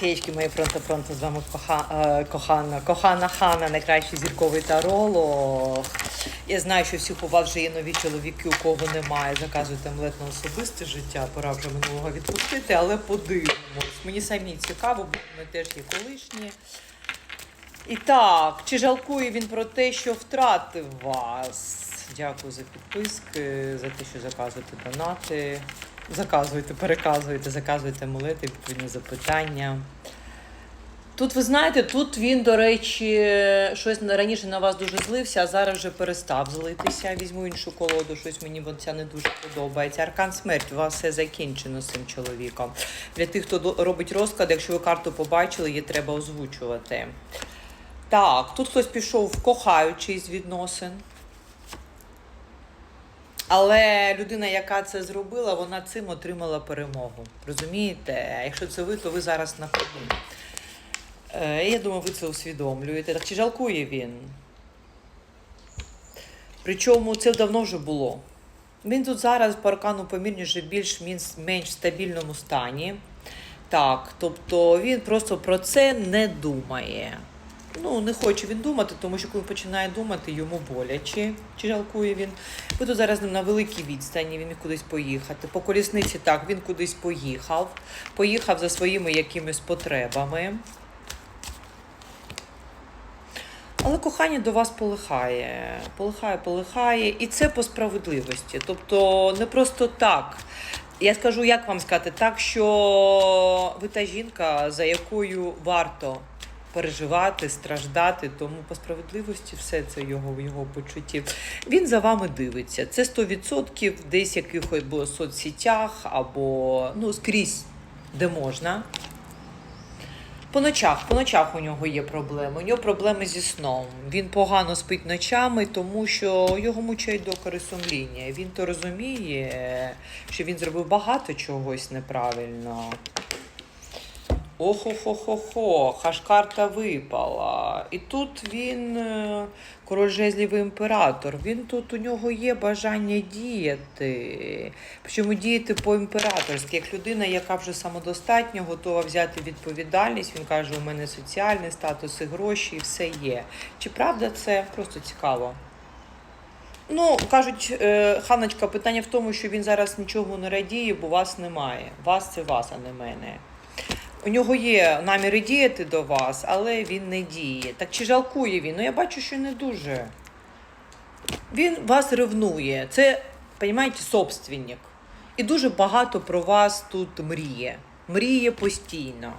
Феєчки мої пронто-пронто, з вами коха, е, кохана, кохана Хана, найкращий зірковий таролог. Я знаю, що всіх у вас вже є нові чоловіки, у кого немає. Заказуйте амулет на особисте життя, пора вже минулого відпустити, але подивимось. Мені самі цікаво, бо ми теж є колишні. І так, чи жалкує він про те, що втратив вас? Дякую за підписки, за те, що заказуєте донати. Заказуйте, переказуйте, заказуйте молити, відповідні запитання. Тут, ви знаєте, тут він, до речі, щось раніше на вас дуже злився, а зараз вже перестав злитися. Візьму іншу колоду, щось мені ця не дуже подобається. Аркан смерть, у вас все закінчено з цим чоловіком. Для тих, хто робить розклад, якщо ви карту побачили, її треба озвучувати. Так, тут хтось пішов в кохаючий з відносин. Але людина, яка це зробила, вона цим отримала перемогу. Розумієте? Якщо це ви, то ви зараз на коні. Е, Я думаю, ви це усвідомлюєте. Так чи жалкує він? Причому це давно вже було. Він тут зараз по аркану помірніше більш-менш стабільному стані. Так, тобто він просто про це не думає. Ну, не хоче він думати, тому що коли починає думати, йому боляче, чи жалкує він. Ви тут зараз на великій відстані, він міг кудись поїхати. По колісниці так, він кудись поїхав, поїхав за своїми якимись потребами. Але кохання до вас полихає, полихає, полихає, і це по справедливості. Тобто не просто так. Я скажу, як вам сказати, так що ви та жінка, за якою варто переживати, страждати, тому по справедливості все це його в його почутті. Він за вами дивиться. Це 100% десь якихось або соцсетях, або ну, скрізь, де можна. По ночах, по ночах у нього є проблеми. У нього проблеми зі сном. Він погано спить ночами, тому що його мучають докори сумління. Він то розуміє, що він зробив багато чогось неправильно. Охо-хо-хо-хо, аж карта випала. І тут він, е, король жезлів імператор, він тут у нього є бажання діяти. Причому діяти по-імператорськи, як людина, яка вже самодостатньо готова взяти відповідальність. Він каже, у мене соціальний статус і гроші, і все є. Чи правда це просто цікаво? Ну, кажуть, е, Ханочка, питання в тому, що він зараз нічого не радіє, бо вас немає. Вас це вас, а не мене. У нього є наміри діяти до вас, але він не діє. Так чи жалкує він? Ну я бачу, що не дуже. Він вас ревнує. Це, розумієте, собственник. І дуже багато про вас тут мріє. Мріє постійно.